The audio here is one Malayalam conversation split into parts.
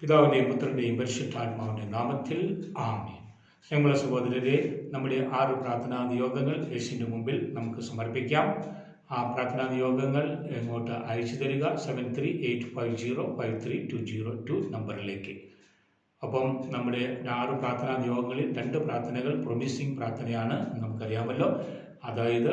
പിതാവിന്റെയും പുത്രന്റെയും പരിശുദ്ധാത്മാവിന്റെ നാമത്തിൽ ആമേ ഞങ്ങളെ സഹോദരരെ നമ്മുടെ ആറ് പ്രാർത്ഥനാ നിയോഗങ്ങൾ യേശുവിന്റെ മുമ്പിൽ നമുക്ക് സമർപ്പിക്കാം. ആ പ്രാർത്ഥനാ നിയോഗങ്ങൾ ഇങ്ങോട്ട് അയച്ചു തരിക? Seven three eight five zero five three two zero two നമ്പറിലേക്ക്. അപ്പം നമ്മുടെ ആറ് പ്രാർത്ഥനാ നിയോഗങ്ങളിൽ രണ്ട് പ്രാർത്ഥനകൾ പ്രൊമിസിങ് പ്രാർത്ഥനയാണ്. നമുക്കറിയാമല്ലോ. അതായത്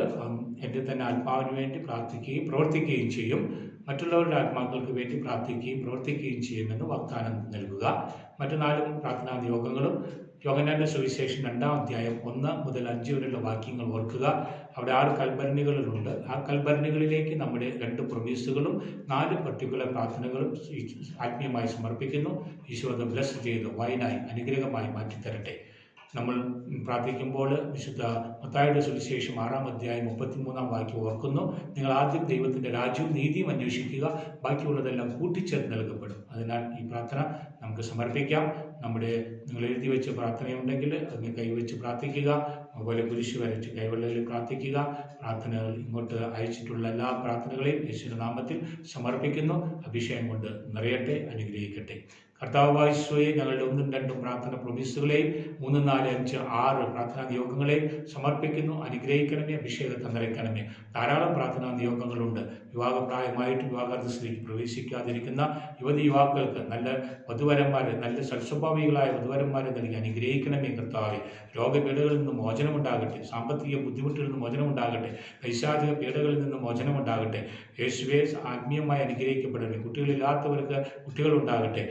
എന്റെ തന്നെ ആത്മാവിന് വേണ്ടി പ്രാർത്ഥിക്കുകയും പ്രവർത്തിക്കുകയും ചെയ്യും. മറ്റുള്ളവരുടെ ആത്മാക്കൾക്ക് വേണ്ടി പ്രാർത്ഥിക്കുകയും പ്രവർത്തിക്കുകയും ചെയ്യുമെന്ന് വാഗ്ദാനം നൽകുക. മറ്റു നാലും പ്രാർത്ഥനാ നിയോഗങ്ങളും. യോഗനാന്റെ സുവിശേഷം രണ്ടാം അധ്യായം ഒന്ന് മുതൽ അഞ്ച് വരെയുള്ള വാക്യങ്ങൾ ഓർക്കുക. അവിടെ ആറ് കൽഭരണികളിലുണ്ട്. ആ കൽഭരണികളിലേക്ക് നമ്മുടെ രണ്ട് പ്രൊമീസുകളും നാല് പർട്ടിക്കുലർ പ്രാർത്ഥനകളും ആത്മീയമായി സമർപ്പിക്കുന്നു. ഈശോ അത് ബ്ലസ് ചെയ്ത് വൈനായി അനുഗ്രഹമായി മാറ്റിത്തരട്ടെ. നമ്മൾ പ്രാർത്ഥിക്കുമ്പോൾ വിശുദ്ധ മത്തായുടെ സുവിശേഷം ആറാം അധ്യായം മുപ്പത്തിമൂന്നാം വാക്യം ഓർക്കുന്നു. നിങ്ങൾ ആദ്യം ദൈവത്തിന്റെ രാജ്യവും നീതിയും അന്വേഷിക്കുക. ബാക്കിയുള്ളതെല്ലാം കൂട്ടിച്ചേർത്ത് നൽകപ്പെടും. അതിനാൽ ഈ പ്രാർത്ഥന നമുക്ക് സമർപ്പിക്കാം. നമ്മുടെ നിങ്ങൾ എഴുതി വെച്ച പ്രാർത്ഥനയുണ്ടെങ്കിൽ അതിന് കൈവച്ച് പ്രാർത്ഥിക്കുക. അതുപോലെ കുരിശ് വരച്ച് കൈവെള്ളയിൽ പ്രാർത്ഥിക്കുക. പ്രാർത്ഥനകൾ ഇങ്ങോട്ട് അയച്ചിട്ടുള്ള എല്ലാ പ്രാർത്ഥനകളെയും യേശുനാമത്തിൽ നാമത്തിൽ സമർപ്പിക്കുന്നു. അഭിഷേകം കൊണ്ട് നിറയട്ടെ അനുഗ്രഹിക്കട്ടെ. കർത്താവായിശ്വയെ ഞങ്ങളുടെ ഒന്നും രണ്ടും പ്രാർത്ഥന പ്രൊമിസുകളെയും മൂന്ന് നാല് അഞ്ച് ആറ് പ്രാർത്ഥനാ നിയോഗങ്ങളെയും സമർപ്പിക്കുന്നു. അനുഗ്രഹിക്കണമേ അഭിഷേകത്തെ നിറയ്ക്കണമേ. ധാരാളം പ്രാർത്ഥനാ നിയോഗങ്ങളുണ്ട്. വിവാഹപ്രായമായിട്ട് വിവാഹാർത്ഥത്തിലേക്ക് പ്രവേശിക്കാതിരിക്കുന്ന യുവതി യുവാക്കൾക്ക് നല്ല വധുവരന്മാരെ നല്ല സൽസ്വഭാവികളായ വധുവരന്മാരെ നൽകി അനുഗ്രഹിക്കണമേ കർത്താവെ. രോഗപീഠകളിൽ നിന്ന് മോചനമുണ്ടാകട്ടെ. സാമ്പത്തിക ബുദ്ധിമുട്ടുകളിൽ നിന്ന് മോചനമുണ്ടാകട്ടെ. പൈശാചിക പീഡകളിൽ നിന്ന് മോചനമുണ്ടാകട്ടെ. യേശുവെ ആത്മീയമായി അനുഗ്രഹിക്കപ്പെടണമേ. കുട്ടികളില്ലാത്തവർക്ക് കുട്ടികളുണ്ടാകട്ടെ.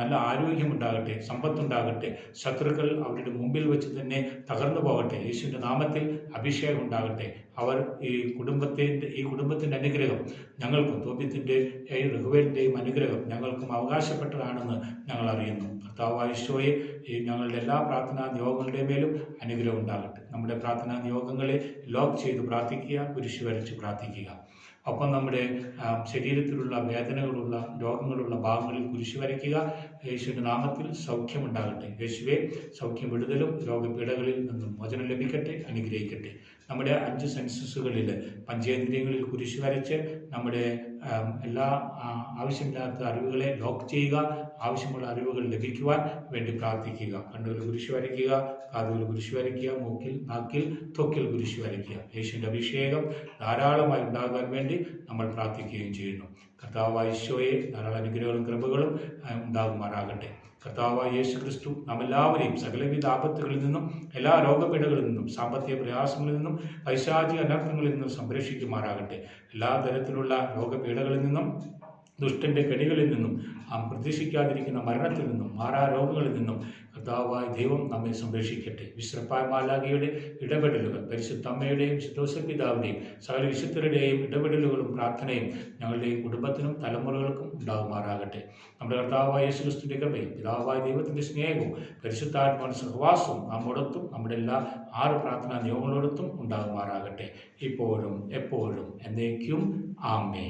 നല്ല ആരോഗ്യമുണ്ടാകട്ടെ. സമ്പത്തുണ്ടാകട്ടെ. ശത്രുക്കൾ അവരുടെ മുമ്പിൽ വെച്ച് തന്നെ തകർന്നു പോകട്ടെ. യേശുവിന്റെ നാമത്തിൽ അഭിഷേകം ഉണ്ടാകട്ടെ അവർ ഈ കുടുംബത്തിന്റെ ഈ കുടുംബത്തിന്റെ അനുഗ്രഹം ഞങ്ങൾക്കും തോപ്യത്തിന്റെയും രഘുവേലിന്റെയും അനുഗ്രഹം ഞങ്ങൾക്കും അവകാശപ്പെട്ടതാണെന്ന് ഞങ്ങൾ അറിയുന്നു. കർത്താവായ ഈ ഞങ്ങളുടെ എല്ലാ പ്രാർത്ഥനാ നിയോഗങ്ങളുടെ മേലും അനുഗ്രഹം ഉണ്ടാകട്ടെ. നമ്മുടെ പ്രാർത്ഥനാ നിയോഗങ്ങളെ ലോക്ക് ചെയ്ത് പ്രാർത്ഥിക്കുക കുരിശ് വരച്ച് പ്രാർത്ഥിക്കുക. ഒപ്പം നമ്മുടെ ശരീരത്തിലുള്ള വേദനകളുള്ള രോഗങ്ങളുള്ള ഭാഗങ്ങളിൽ കുരിശ് വരയ്ക്കുക. യേശുവിന്റെ നാമത്തിൽ സൗഖ്യമുണ്ടാകട്ടെ. യേശുവെ സൗഖ്യം വിടുതലും രോഗപീഠകളിൽ നിന്നും മോചനം ലഭിക്കട്ടെ അനുഗ്രഹിക്കട്ടെ. നമ്മുടെ അഞ്ച് സെൻസസുകളിൽ പഞ്ചേന്ദ്രിയങ്ങളിൽ കുരിശ് വരച്ച് നമ്മുടെ എല്ലാ ആവശ്യമില്ലാത്ത അറിവുകളെ ലോക്ക് ചെയ്യുക ആവശ്യമുള്ള അറിവുകൾ ലഭിക്കുവാൻ വേണ്ടി പ്രാർത്ഥിക്കുക. കണ്ണുകൾ കുരിശ് വരയ്ക്കുക കാതുകൾ കുരിശ് വരയ്ക്കുക മൂക്കിൽ നാക്കിൽ തൊക്കിൽ കുരിശ് വരയ്ക്കുക. യേശുവിന്റെ അഭിഷേകം ധാരാളമായി ഉണ്ടാകാൻ വേണ്ടി നമ്മൾ പ്രാർത്ഥിക്കുകയും ചെയ്യുന്നു. കർത്താവായ ഈശോയെ ധാരാളം അനുഗ്രഹങ്ങളും കൃപകളും ഉണ്ടാകുമാറാകട്ടെ. കർത്താവായ യേശു ക്രിസ്തു നാം എല്ലാവരെയും സകലവിധ ആപത്തുകളിൽ നിന്നും എല്ലാ രോഗപീഠകളിൽ നിന്നും സാമ്പത്തിക പ്രയാസങ്ങളിൽ നിന്നും പൈശാചിക അനർത്ഥങ്ങളിൽ നിന്നും സംരക്ഷിക്കുമാറാകട്ടെ. എല്ലാ തരത്തിലുള്ള രോഗപീഠകളിൽ നിന്നും ദുഷ്ടന്റെ കെണികളിൽ നിന്നും ആ പ്രതീക്ഷിക്കാതിരിക്കുന്ന മരണത്തിൽ നിന്നും മാറാ രോഗങ്ങളിൽ നിന്നും കർത്താവായ ദൈവം നമ്മെ സംരക്ഷിക്കട്ടെ. വിശ്രപ്പായ മാലാഖിയുടെ ഇടപെടലുകൾ പരിശുദ്ധ അമ്മയുടെയും വിശുദ്ധോസ പിതാവിന്റെയും സകല വിശുദ്ധരുടെയും ഇടപെടലുകളും പ്രാർത്ഥനയും ഞങ്ങളുടെയും കുടുംബത്തിനും തലമുറകൾക്കും ഉണ്ടാകുമാറാകട്ടെ. നമ്മുടെ കർത്താവായ യേശുക്രിസ്തുവിന്റെ കൃപയും പിതാവായ ദൈവത്തിന്റെ സ്നേഹവും പരിശുദ്ധാത്മാവിന്റെ സഹവാസവും നമ്മോടൊത്തും നമ്മുടെ എല്ലാ ആറ് പ്രാർത്ഥനാ നിയമങ്ങളോടൊത്തും ഉണ്ടാകുമാറാകട്ടെ. ഇപ്പോഴും എപ്പോഴും എന്നേക്കും ആമേ